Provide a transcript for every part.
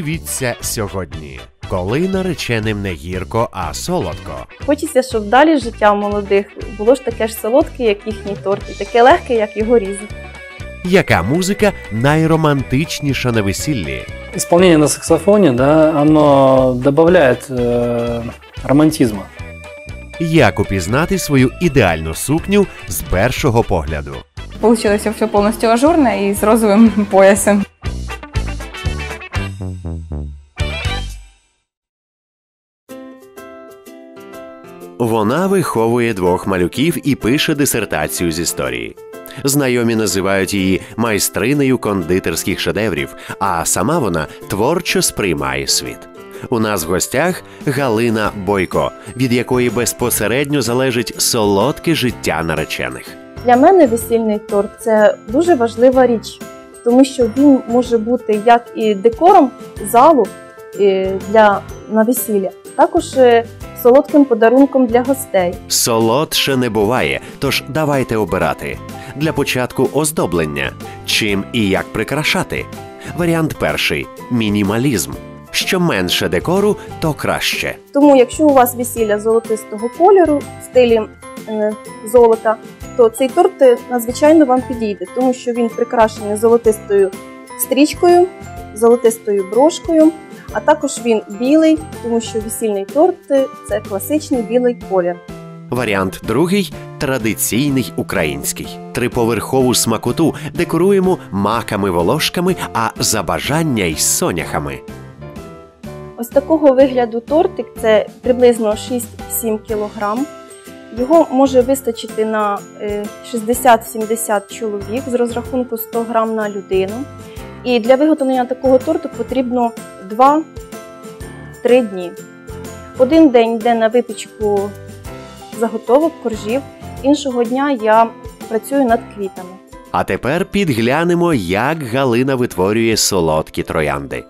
Дивіться сьогодні, коли нареченим не гірко, а солодко. Хочеться, щоб далі життя молодих було ж таке ж солодке, як їхній торт, і таке легке, як його різати. Яка музика найромантичніша на весіллі? Исполнение на саксофоне, да, оно добавляет э, романтизма. Як упізнати свою ідеальну сукню з першого погляду? Получилось все полностью ажурное и с розовым поясом. Вона виховує двох малюків і пише дисертацію з історії. Знайомі називають її майстринею кондитерських шедеврів, а сама вона творчо сприймає світ. У нас в гостях Галина Бойко, від якої безпосередньо залежить солодке життя наречених. Для мене весільний торт це дуже важлива річ, тому що він може бути як і декором залу для на весілля, також е, солодким подарунком для гостей. Солодше не буває, тож давайте обирати. Для початку оздоблення. Чим і як прикрашати. Варіант перший мінімалізм. Що менше декору, то краще. Тому, якщо у вас весілля золотистого кольору в стилі е, золота, то цей торт е, надзвичайно вам підійде, тому що він прикрашений золотистою стрічкою, золотистою брошкою, а також він білий, тому що весільний торт е, це класичний білий колір. Варіант другий традиційний український. Триповерхову смакоту декоруємо маками волошками, а за бажання й соняхами. Ось такого вигляду тортик це приблизно 6-7 кг. Його може вистачити на е, 60-70 чоловік з розрахунку 100 г на людину. І для виготовлення такого торту потрібно 2-3 дні. Один день йде на випічку заготовок, коржів, іншого дня я працюю над квітами. А тепер підглянемо, як Галина витворює солодкі троянди.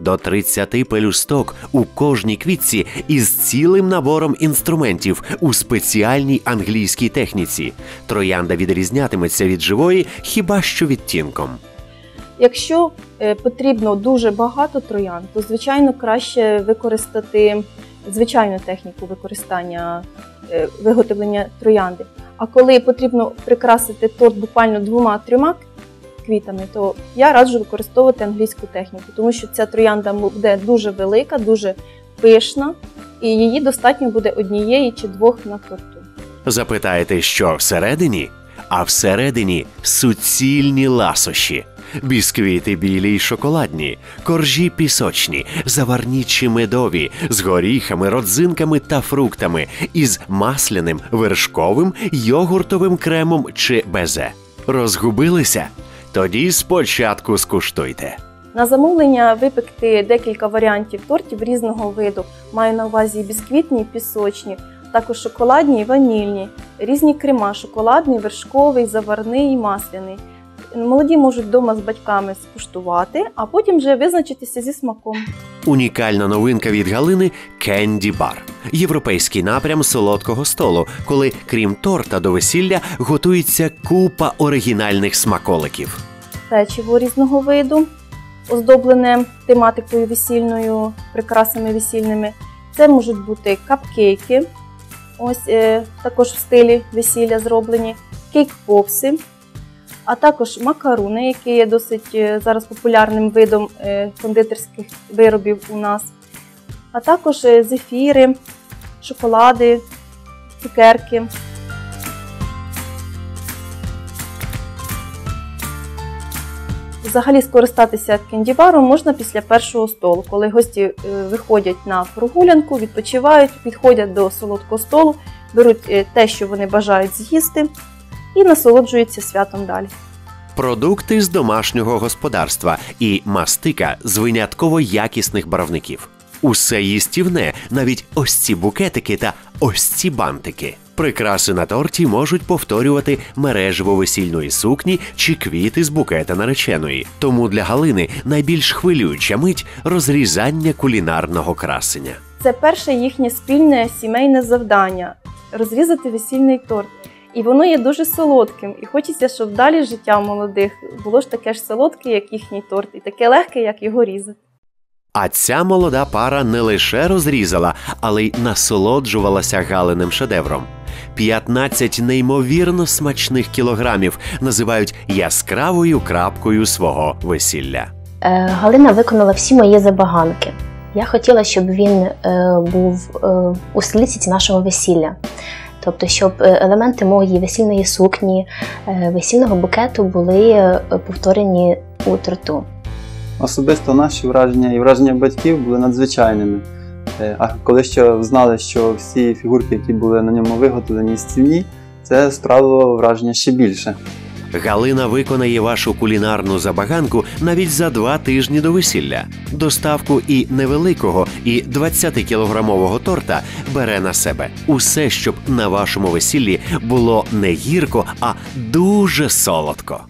До 30 пелюсток у кожній квітці із цілим набором інструментів у спеціальній англійській техніці. Троянда відрізнятиметься від живої хіба що відтінком. Якщо е, потрібно дуже багато троян, то звичайно краще використати звичайну техніку використання е, виготовлення троянди. А коли потрібно прикрасити торт буквально двома-трьома квітами, то я раджу використовувати англійську техніку, тому що ця троянда буде дуже велика, дуже пишна, і її достатньо буде однієї чи двох на торту. Запитаєте, що всередині? А всередині суцільні ласощі. Бісквіти білі й шоколадні, коржі пісочні, заварні чи медові, з горіхами, родзинками та фруктами, із масляним, вершковим, йогуртовим кремом чи безе. Розгубилися? Тоді спочатку скуштуйте. На замовлення випекти декілька варіантів тортів різного виду. Маю на увазі бісквітні, пісочні, також шоколадні і ванільні, різні крема шоколадний, вершковий, заварний і масляний. Молоді можуть вдома з батьками скуштувати, а потім вже визначитися зі смаком. Унікальна новинка від Галини Кенді Бар. Європейський напрям солодкого столу, коли крім торта до весілля готується купа оригінальних смаколиків. Печиво різного виду, оздоблене тематикою весільною, прикрасами весільними. Це можуть бути капкейки, ось е, також в стилі весілля зроблені, кейк-попси, а також макаруни, які є досить е, зараз популярним видом е, кондитерських виробів у нас, а також е, зефіри, шоколади, цукерки. Взагалі скористатися кендібаром можна після першого столу, коли гості виходять на прогулянку, відпочивають, підходять до солодкого столу, беруть те, що вони бажають з'їсти, і насолоджуються святом далі. Продукти з домашнього господарства і мастика з винятково якісних барвників. Усе їстівне, навіть ось ці букетики та ось ці бантики. Прикраси на торті можуть повторювати мережево весільної сукні чи квіти з букета нареченої. Тому для Галини найбільш хвилююча мить розрізання кулінарного красення. Це перше їхнє спільне сімейне завдання розрізати весільний торт. І воно є дуже солодким. І хочеться, щоб далі життя молодих було ж таке ж солодке, як їхній торт, і таке легке, як його різати. А ця молода пара не лише розрізала, але й насолоджувалася галиним шедевром. 15 неймовірно смачних кілограмів називають яскравою крапкою свого весілля. Е, Галина виконала всі мої забаганки. Я хотіла, щоб він е, був е, у стилістиці нашого весілля. Тобто, щоб е, елементи моєї весільної сукні, е, весільного букету були е, повторені у торту. Особисто наші враження і враження батьків були надзвичайними. А коли ще знали, що всі фігурки, які були на ньому виготовлені з ціні, це справило враження ще більше. Галина виконає вашу кулінарну забаганку навіть за два тижні до весілля. Доставку і невеликого, і 20-кілограмового торта бере на себе. Усе, щоб на вашому весіллі було не гірко, а дуже солодко.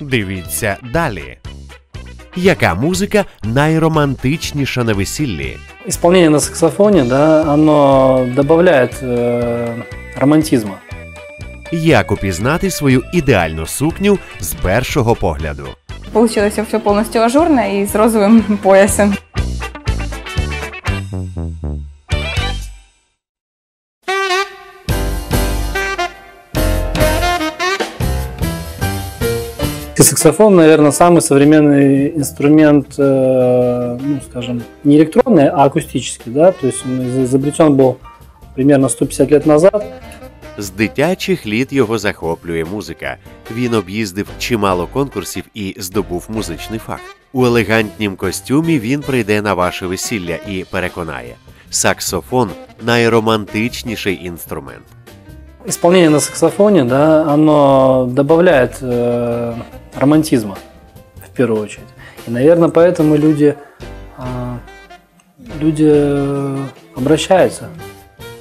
Дивіться далі. Яка музика найромантичніша на весіллі? Исполнение на саксофоне, да, оно добавляет э, романтизма. Як упізнати свою ідеальну сукню з першого погляду? Получилось все полностью ажурне и с розовым поясом. саксофон, наверное, самый современный инструмент, э, ну, скажем, не электронный, а акустический, да, то есть он из- изобретен был примерно 150 лет назад. З дитячих літ його захоплює музика. Він об'їздив чимало конкурсів і здобув музичний фах. У елегантнім костюмі він прийде на ваше весілля і переконає: саксофон найромантичніший інструмент. Исполнение на саксофоне, да, оно добавляет э, романтизма в первую очередь. И, наверное, поэтому люди, люди э, обращаются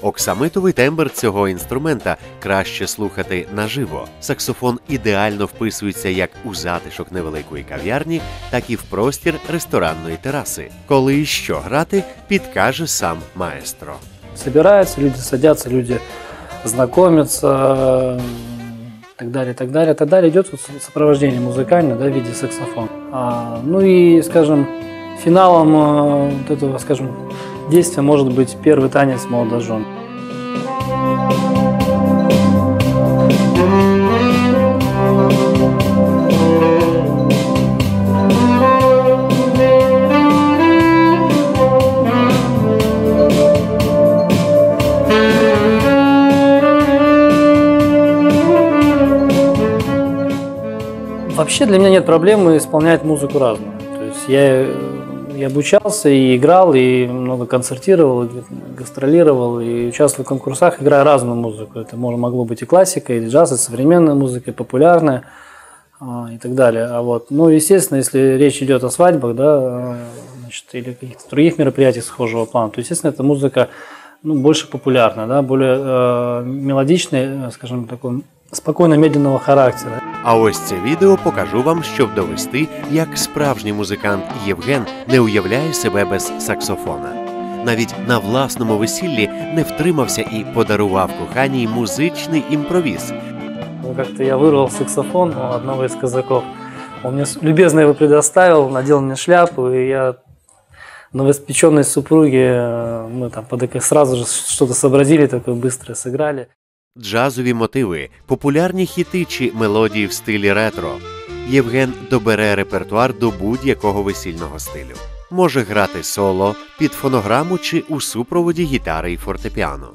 Оксамитовий тембр цього інструмента краще слухати наживо. Саксофон ідеально вписується як у затишок невеликої кав'ярні, так і в простір ресторанної тераси. Коли і що грати, підкаже сам маестро. собираются, люди садятся, люди знакомятся, м, так далее, так далее, так далее. Идет вот сопровождение музыкальное, да, в виде саксофона. А, ну и, скажем, финалом э, вот этого, скажем, действия может быть первый танец молодожен. Вообще для меня нет проблемы исполнять музыку разную. То есть я и обучался, и играл, и много концертировал, и гастролировал, и участвовал в конкурсах, играя разную музыку. Это может, могло быть и классика, и джаз, и современная музыка, и популярная, а, и так далее. А вот, ну, естественно, если речь идет о свадьбах, да, а, значит, или каких-то других мероприятиях схожего плана, то, естественно, эта музыка ну, больше популярная, да, более э, мелодичная, э, скажем, такой спокойно-медленного характера. А ось це відео покажу вам, щоб довести, як справжній музикант Євген не уявляє себе без саксофона. Навіть на власному весіллі не втримався і подарував коханій музичний імпровіз. Ну, Как-то я вырвал саксофон у одного из казаков. Он мне с- любезно его предоставил, надел мне шляпу, и я новоиспеченной супруге, э, мы там под- сразу же что-то сообразили, такое быстрое сыграли. Джазові мотиви, популярні хіти чи мелодії в стилі ретро. Євген добере репертуар до будь-якого весільного стилю. Може грати соло, під фонограму чи у супроводі гітари і фортепіано.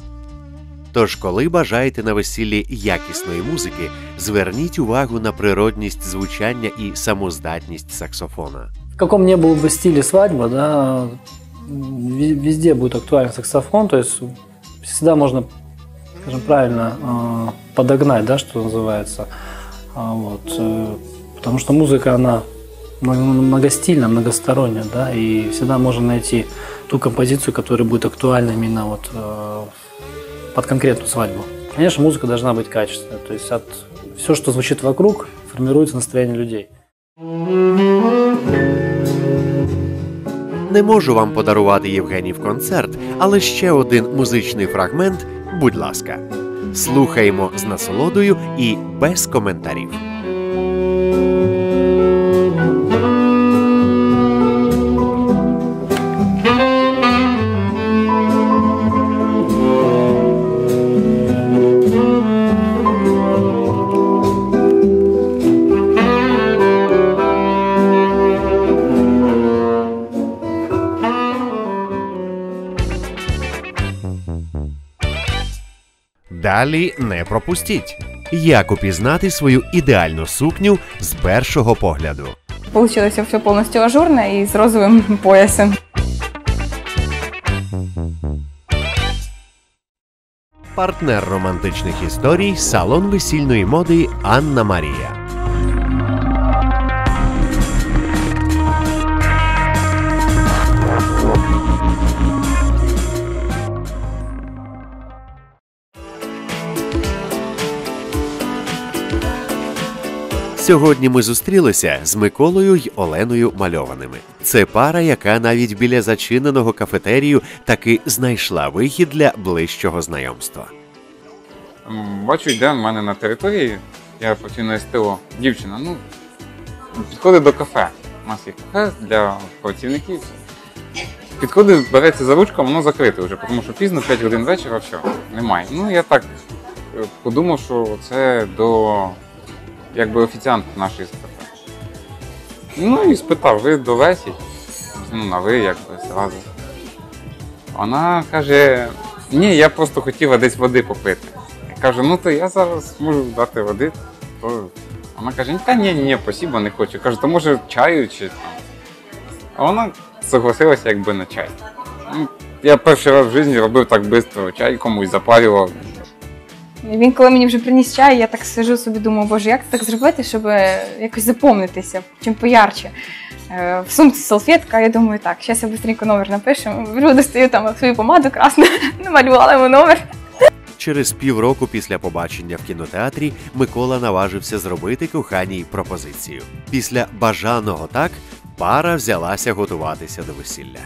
Тож, коли бажаєте на весіллі якісної музики, зверніть увагу на природність звучання і самоздатність саксофона. В каком не был бы стиле свадьба, да, везде будет актуален саксофон, то есть всегда можно, скажем правильно, э, подогнать, да, что называется. А Вот, э, потому что музыка, она много- многостильна, многосторонняя, да, и всегда можно найти ту композицию, которая будет актуальна именно вот э, под конкретную свадьбу. Конечно, музыка должна быть качественной, то есть от все, что звучит вокруг, формируется настроение людей. Не можу вам подарувати Євгенів концерт, але ще один музичний фрагмент, будь ласка. Слухаємо з насолодою і без коментарів. Далі не пропустіть. Як упізнати свою ідеальну сукню з першого погляду. Получилося все повністю ажурне і з розовим поясом. Партнер романтичних історій салон весільної моди Анна Марія. Сьогодні ми зустрілися з Миколою й Оленою Мальованими. Це пара, яка навіть біля зачиненого кафетерію таки знайшла вихід для ближчого знайомства. Бачу, йде в мене на території, я працюю на СТО. Дівчина, ну, підходить до кафе. У нас є кафе для працівників. Підходить, береться за ручку, воно закрите вже, тому що пізно, 5 годин вечора, все, немає. Ну, я так е, подумав, що це до якби офіціант нашої кафе. Ну і спитав, ви до Лесі? Ну, на ви, якби зразу. Вона каже: ні, я просто хотіла десь води попити. Я кажу, ну то я зараз можу дати води. То вона каже, та ні, ні, спасибо, не хочу. Кажу, то може чаю чи там. А вона согласилася якби на чай. Ну, Я перший раз в житті робив так швидко, чай комусь запарював. Він, коли мені вже приніс чай, я так сижу собі, думаю, боже, як так зробити, щоб е, якось запомнитися, чим поярче. Е, В сумці салфетка, я думаю, так, зараз я швидко номер напишу. Беру, достаю там свою помаду красну, намалювала йому номер. Через півроку після побачення в кінотеатрі Микола наважився зробити коханій пропозицію. Після бажаного так пара взялася готуватися до весілля.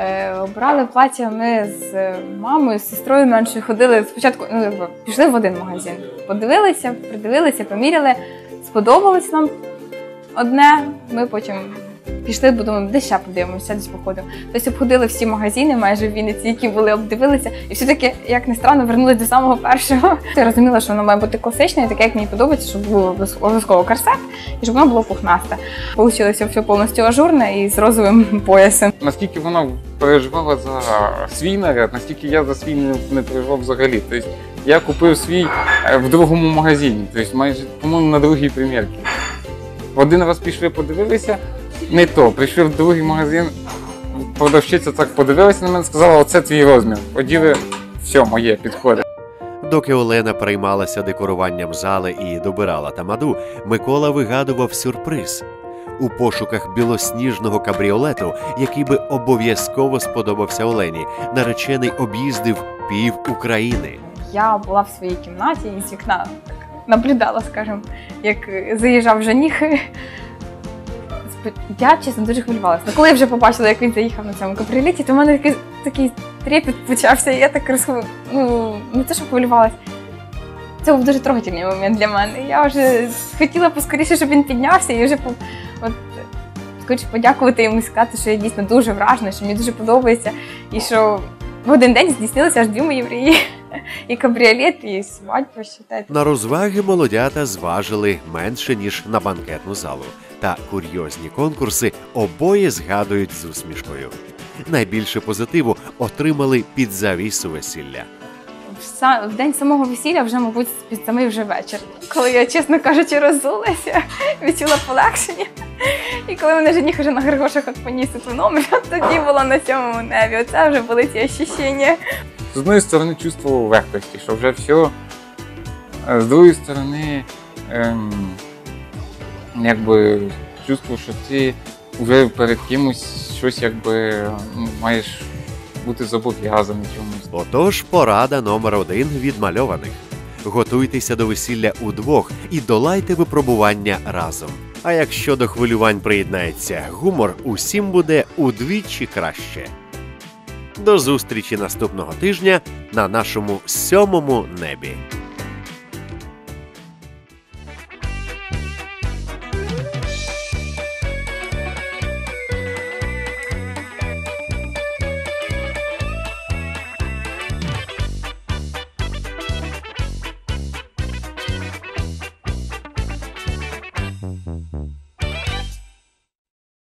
Е, Обрали плаття ми з е, мамою, з сестрою меншою ходили спочатку, ну, пішли в один магазин. Подивилися, придивилися, поміряли, сподобалось нам одне. Ми потім пішли, бо думаємо, де ще подивимося, десь походимо. Тобто обходили всі магазини, майже в Вінниці, які були, обдивилися, і все-таки, як не странно, вернулись до самого першого. Я розуміла, що воно має бути класичне, таке, як мені подобається, щоб було обов'язково корсет і щоб воно було пухнасте. Получилося все повністю ажурне і з розовим поясом. Наскільки вона переживала за свій наряд, настільки я за свій не, не переживав взагалі. Тобто я купив свій е, в другому магазині, тобто майже, по-моєму, на другій примірці. Один раз пішли, подивилися, не то. Прийшли в другий магазин, продавщиця так подивилася на мене, сказала, оце твій розмір. Оділи, все, моє, підходить. Доки Олена переймалася декоруванням зали і добирала тамаду, Микола вигадував сюрприз. У пошуках білосніжного кабріолету, який би обов'язково сподобався Олені, наречений об'їздив пів України. Я була в своїй кімнаті і з вікна так наблюдала, скажімо, як заїжджав жених. Спо- Я чесно дуже хвилювалася. Ну, коли я вже побачила, як він заїхав на цьому кабріолеті, то в мене такий, такий трепет почався. І я так розхв... ну, не те, що хвилювалася. Це був дуже трогательний момент для мене. Я вже хотіла поскоріше, щоб він піднявся і вже по- от, хочу подякувати йому і сказати, що я дійсно дуже вражена, що мені дуже подобається, і що в один день здійснилися аж дві мої мрії. І кабріолет, і свадьба, вважайте. На розваги молодята зважили менше ніж на банкетну залу. Та курйозні конкурси обоє згадують з усмішкою. Найбільше позитиву отримали під завісу весілля. В, день самого весілля, вже, мабуть, під самий вже вечір. Коли я, чесно кажучи, роззулася, відчула полегшення. І коли мене жених вже на григошах поніс у номер, тоді було на сьомому небі. Оце вже були ті ощущення. З одної сторони чувствував легкості, що вже все. З другої сторони, ем, якби чувствував, що ти вже перед кимось щось якби ну, маєш бути зобов'язаний чомусь. Отож, порада номер один від мальованих. Готуйтеся до весілля удвох і долайте випробування разом. А якщо до хвилювань приєднається гумор, усім буде удвічі краще. До зустрічі наступного тижня на нашому сьомому небі.